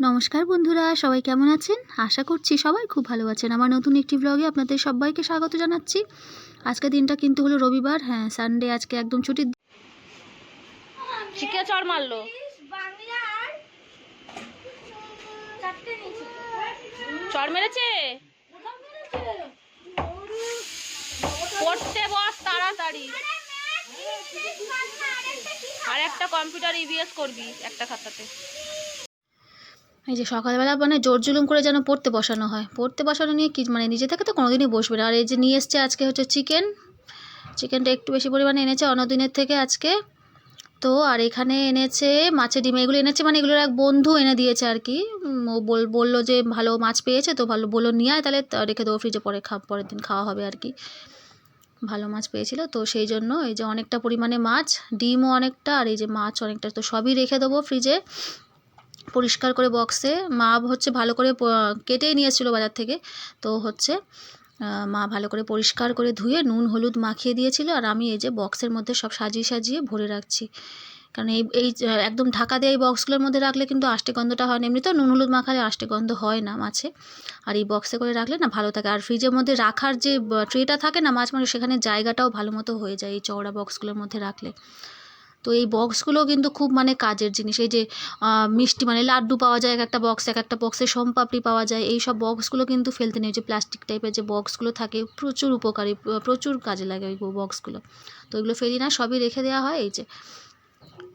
নমস্কার বন্ধুরা, সবাই কেমন আছেন? আশা করছি সবাই খুব ভালো আছেন। আমার নতুন একটি ব্লগে আপনাদের সবাইকে স্বাগত জানাচ্ছি। আজকে দিনটা কিন্তু হলো রবিবার হ্যাঁ সানডে আজকে একদম ছুটির দিন। মারলো। চড় মেরেছে? পড়তে বস তাড়াতাড়ি। আর একটা কম্পিউটার ইবিএস করবি একটা খাতাতে। এই যে সকালবেলা মানে জোর জুলুম করে যেন পড়তে বসানো হয়। পড়তে বসানো নিয়ে কি মানে নিজে থেকে তো কোনোদিনই বসবে না। আর এই যে নিয়ে এসছে আজকে হচ্ছে চিকেন। চিকেনটা একটু বেশি পরিমাণে এনেছে অন্যদিনের থেকে আজকে। তো আর এখানে এনেছে মাছের ডিম। এগুলো এনেছে মানে এগুলোর এক বন্ধু এনে দিয়েছে আর কি। ও বল, বলল যে ভালো মাছ পেয়েছে তো ভালো, বলল নিয়ে আয় তাহলে রেখে দেবো ফ্রিজে পরে খা পরের দিন খাওয়া হবে আর কি। ভালো মাছ পেয়েছিল তো সেই জন্য এই যে অনেকটা পরিমাণে মাছ, ডিমও অনেকটা আর এই যে মাছ অনেকটা তো সবই রেখে দেবো ফ্রিজে পরিষ্কার করে বক্সে মা হচ্ছে ভালো করে কেটেই নিয়ে বাজার থেকে। তো হচ্ছে মা ভালো করে পরিষ্কার করে ধুয়ে নুন, হলুদ মাখিয়ে দিয়েছিল আর আমি এই যে বক্সের মধ্যে সব সাজিয়ে সাজিয়ে ভরে রাখছি। কারণ এই এই একদম ঢাকা দিয়ে এই বক্সগুলোর মধ্যে রাখলে কিন্তু আষ্টে গন্ধটা হয় না। এমনিতেও নুন, হলুদ মাখালে আষ্টে গন্ধ হয় না মাছে। আর এই বক্সে করে রাখলে না ভালো থাকে। আর ফ্রিজের মধ্যে রাখার যে ট্রেটা থাকে না মাছ মানে সেখানে জায়গাটাও ভালো মতো হয়ে যায় এই চওড়া বক্সগুলোর মধ্যে রাখলে। তো এই বক্সগুলো কিন্তু খুব মানে কাজের জিনিস। এই যে মিষ্টি মানে লাড্ডু পাওয়া যায়, এক একটা বক্স এক একটা বক্সে সোমপাপড়ি পাওয়া যায়। এই সব বক্সগুলো কিন্তু ফেলতে নেই। যে প্লাস্টিক টাইপের যে বক্সগুলো থাকে, প্রচুর উপকারী প্রচুর কাজে লাগে ওই বক্সগুলো তো এগুলো ফেলি না, সবই রেখে দেওয়া হয়। এই যে,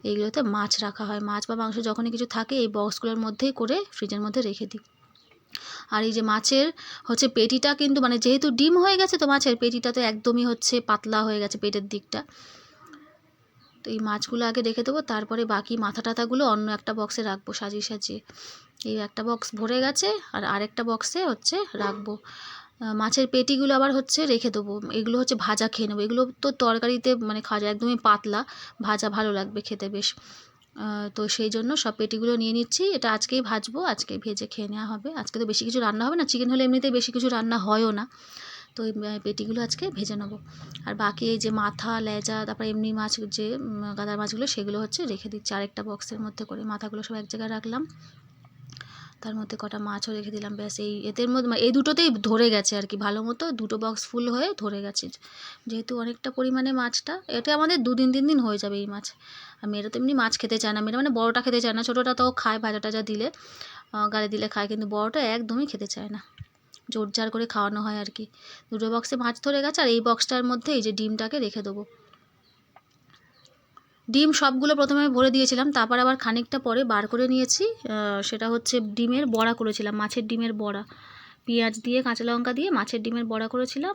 এইগুলোতে মাছ রাখা হয়। মাছ বা মাংস যখনই কিছু থাকে, এই বক্সগুলোর মধ্যেই করে ফ্রিজের মধ্যে রেখে দিই। আর এই যে মাছের হচ্ছে পেটিটা কিন্তু মানে যেহেতু ডিম হয়ে গেছে তো মাছের পেটিটা তো একদমই হচ্ছে পাতলা হয়ে গেছে পেটের দিকটা। এই মাছগুলো আগে রেখে দেবো, তারপরে বাকি মাথা টাথাগুলো অন্য একটা বক্সে রাখব সাজিয়ে সাজিয়ে। এই একটা বক্স ভরে গেছে আর আরেকটা বক্সে হচ্ছে রাখব। মাছের পেটিগুলো আবার হচ্ছে রেখে দেবো। এগুলো হচ্ছে ভাজা খেয়ে নেব। এগুলো তো তরকারিতে মানে খাওয়া যায়, একদমই পাতলা। ভাজা ভালো লাগবে খেতে বেশ। তো সেই জন্য সব পেটিগুলো নিয়ে নিচ্ছি। এটা আজকেই ভাজবো, আজকে ভেজে খেয়ে নেওয়া হবে। আজকে তো বেশি কিছু রান্না হবে না। চিকেন হলে এমনিতেই বেশি কিছু রান্না হয়ও না। তো এই পেটিগুলো আজকে ভেজে নেব। আর বাকি এই যে মাথা, লেজা, তারপর এমনি মাছ যে গাদার মাছগুলো, সেগুলো হচ্ছে রেখে দিচ্ছি। আরেকটা বক্সের মধ্যে করে মাথাগুলো সব এক জায়গায় রাখলাম। তার মধ্যে কটা মাছও রেখে দিলাম। ব্যাস, এই এদের মধ্যে এই দুটোতেই ধরে গেছে আর কি। ভালো মতো দুটো বক্স ফুল হয়ে ধরে গেছে। যেহেতু অনেকটা পরিমাণে মাছটা, এটা আমাদের দুদিন, তিন দিন হয়ে যাবে এই মাছ। আর মেয়েরা তো এমনি মাছ খেতে চায় না। মেয়েরা মানে বড়োটা খেতে চায় না। ছোটোটা তাও খায় ভাজা টাজা দিলে গালে দিলে খায়। কিন্তু বড়োটা একদমই খেতে চায় না। জোর জার করে খাওয়ানো হয় আর কি। দুটো বক্সে মাছ ধরে গেছে আর এই বক্সটার মধ্যে এই যে ডিমটাকে রেখে দেবো। ডিম সবগুলো প্রথমে ভরে দিয়েছিলাম, তারপর আবার খানিকটা পরে বার করে নিয়েছি সেটা হচ্ছে ডিমের বড়া করেছিলাম, মাছের ডিমের বড়া। পেঁয়াজ দিয়ে, কাঁচা লঙ্কা দিয়ে মাছের ডিমের বড়া করেছিলাম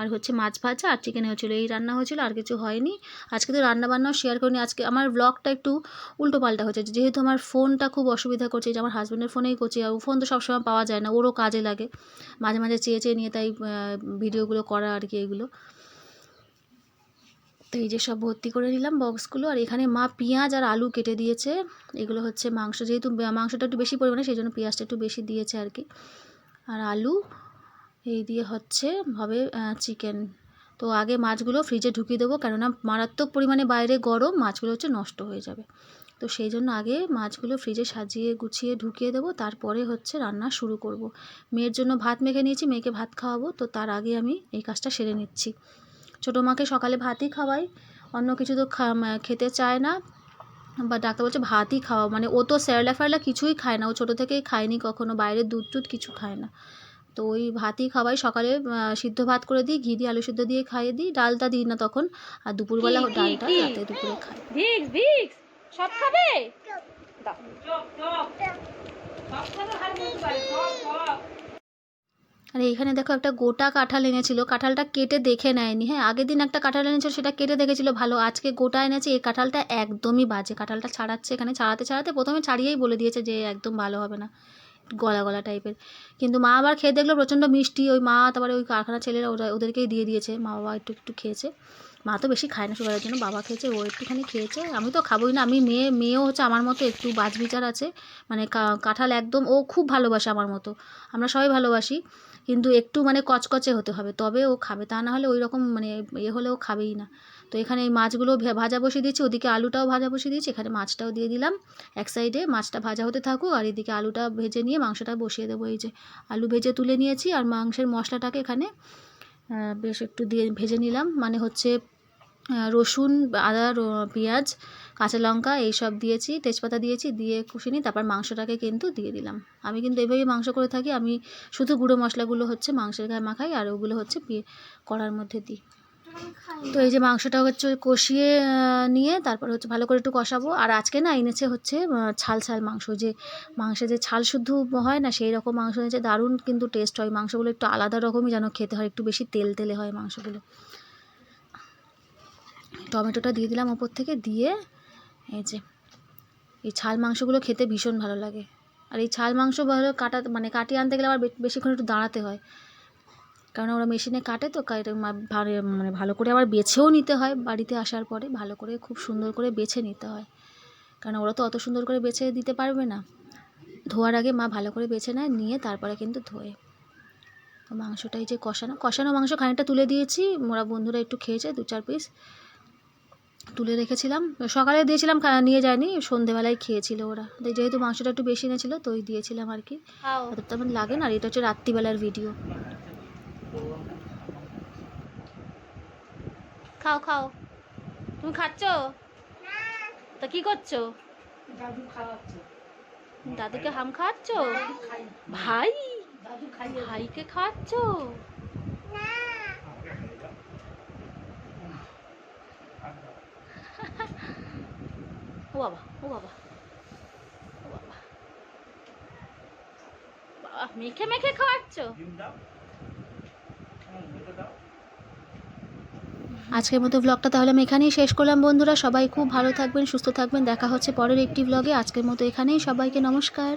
আর হচ্ছে মাছ ভাজা আর চিকেন হয়েছিলো, এই রান্না হয়েছিল, আর কিছু হয়নি। আজকে তো রান্না বান্নাও শেয়ার করিনি। আজকে আমার ব্লগটা একটু উল্টো পাল্টা হয়েছে। যেহেতু আমার ফোনটা খুব অসুবিধা করছে যে আমার হাজব্যান্ডের ফোনেই করছি, আর ফোন তো সবসময় পাওয়া যায় না, ওরও কাজে লাগে। মাঝে মাঝে চেয়ে চেয়ে নিয়ে তাই ভিডিওগুলো করা আর কি এগুলো। তো এই যে সব ভর্তি করে নিলাম বক্সগুলো আর এখানে মা পেঁয়াজ আর আলু কেটে দিয়েছে। এগুলো হচ্ছে মাংস, যেহেতু মাংসটা একটু বেশি পরিমাণে, সেই জন্য পেঁয়াজটা একটু বেশি দিয়েছে আর কি। আর আলু এই দিয়ে হচ্ছে, হবে চিকেন তো আগে মাছগুলো ফ্রিজে ঢুকিয়ে দেবো, কেননা মারাত্মক পরিমাণে বাইরে গরম, মাছগুলো হচ্ছে নষ্ট হয়ে যাবে। তো সেই জন্য আগে মাছগুলো ফ্রিজে সাজিয়ে গুছিয়ে ঢুকিয়ে দেবো, তারপরে হচ্ছে রান্না শুরু করব। মেয়ের জন্য ভাত মেখে নিয়েছি, মেয়েকে ভাত খাওয়াবো, তো তার আগে আমি এই কাজটা সেরে নিচ্ছি। ছোটো মাকে সকালে ভাতই খাওয়াই, অন্য কিছু তো খেতে চায় না, বা ডাক্তার বলছে ভাতই খাওয়া মানে ও তো স্যারলা ফ্যারলা কিছুই খায় না, ও ছোটো থেকেই খায়নি কখনো বাইরে দুধ টুধ কিছু খায় না। তো ওই ভাতই খাওয়াই। সকালে সিদ্ধ ভাত করে দিই ঘি দিয়ে আলু সিদ্ধ দিয়ে খাইয়ে দিই। ডালটা দিই না তখন। আর দুপুরবেলা ডালটা রাতে দুপুরে খাই। Vicks Vicks. সব খাবে। আর এইখানে দেখো একটা গোটা কাঁঠাল এনেছিল। কাঁঠালটা কেটে দেখে নেয়নি। হ্যাঁ আগের দিন একটা কাঁঠাল এনেছিল সেটা কেটে দেখেছিল ভালো। আজকে গোটা এনেছে এই কাঁঠালটা একদমই বাজে। কাঁঠালটা ছাড়াচ্ছে এখানে ছাড়াতে ছাড়াতে প্রথমে ছাড়িয়েই বলে দিয়েছে যে একদম ভালো হবে না। গলা গলা টাইপের কিন্তু মা আবার খেয়ে দেখল প্রচণ্ড মিষ্টি, ওই মা, তারপরে ওই কারখানা ছেলেরা ওরা, ওদেরকেই দিয়ে দিয়েছে। মা বাবা একটু একটু খেয়েছে। মা তো বেশি খায় না সুগারের জন্য, বাবা খেয়েছে, ও একটুখানি খেয়েছে। আমি তো খাবোই না, আমি মেয়ে, মেয়েও হচ্ছে আমার মতো একটু বাজবিচার আছে। মানে কাঁঠাল একদম, ও খুব ভালোবাসে আমার মতো। আমরা সবাই ভালোবাসি, কিন্তু একটু মানে কচকচে হতে হবে, তবে ও খাবে। তা না হলে ওই রকম মানে এ হলে ও খাবেই না। তো এখানে এই মাছগুলো ভাজা বসিয়ে দিয়েছি, ওদিকে আলুটাও ভাজা বসিয়ে দিয়েছি, এখানে মাছটাও দিয়ে দিলাম। এক সাইডে মাছটা ভাজা হতে থাকুক, আর এদিকে আলুটা ভেজে নিয়ে মাংসটা বসিয়ে দেবো। এই যে আলু ভেজে তুলে নিয়েছি, আর মাংসের মশলাটাকে এখানে বেশ একটু দিয়ে ভেজে নিলাম। মানে হচ্ছে রসুন, আদা পেঁয়াজ, কাঁচা লঙ্কা এইসব দিয়েছি, তেজপাতা দিয়েছি, দিয়ে নিই তারপর মাংসটাকে কিন্তু দিয়ে দিলাম। আমি কিন্তু এভাবেই মাংস করে থাকি, আমি শুধু গুঁড়ো মশলাগুলো হচ্ছে মাংসের গায়ে মাখাই, আর ওগুলো হচ্ছে কড়ার মধ্যে দিই। তো এই যে মাংসটা হচ্ছে কষিয়ে নিয়ে তারপর হচ্ছে ভালো করে একটু কষাবো। আর আজকে না এনেছে হচ্ছে ছাল ছাল মাংস। যে মাংসে যে ছাল শুদ্ধ হয় না, সেই রকম মাংস এনেছে। দারুণ কিন্তু টেস্ট হয় মাংসগুলো। একটু আলাদা রকমই যেন খেতে হয়, একটু বেশি তেল তেলে হয় মাংসগুলো। টমেটোটা দিয়ে দিলাম ওপর থেকে, দিয়ে এই যে এই ছাল মাংসগুলো খেতে ভীষণ ভালো লাগে। আর এই ছাল মাংস ভালো কাটা মানে কাটিয়ে আনতে গেলে আবার বেশিক্ষণ একটু দাঁড়াতে হয়। কারণ ওরা মেশিনে কাটে তো কাটে মা- ভালো- মানে ভালো করে আবার বেছেও নিতে হয় বাড়িতে আসার পরে ভালো করে খুব সুন্দর করে বেছে নিতে হয়। কারণ ওরা তো অত সুন্দর করে বেছে দিতে পারবে না। ধোয়ার আগে মা ভালো করে বেছে নেয় নিয়ে তারপরে কিন্তু ধোয়ে। তো মাংসটা এই যে কষানো কষানো মাংস খানিকটা তুলে দিয়েছি ওরা বন্ধুরা একটু খেয়েছে দু চার পিস তুলে রেখেছিলাম। সকালে দিয়েছিলাম নিয়ে যায়নি সন্ধেবেলায় খেয়েছিল ওরা। যেহেতু মাংসটা একটু বেশি এনেছিল তো ওই দিয়েছিলাম আর কি। তেমন লাগে না আর এটা হচ্ছে রাত্রিবেলার ভিডিও খাও খাও। তুমি খাচ্ছ? তা কি করছ? দাদুকে হাম খাওয়াচ্ছ ভাই? ভাইকে খাওয়াচ্ছ? ও বাবা ও বাবা। ও বাবা। বাবা মেখে মেখে খাওয়াচ্ছ? আজকের মতো ব্লগটা তাহলে আমি এখানেই শেষ করলাম, বন্ধুরা। সবাই খুব ভালো থাকবেন, সুস্থ থাকবেন। দেখা হচ্ছে পরের একটি ব্লগে আজকের মতো এখানেই। সবাইকে নমস্কার।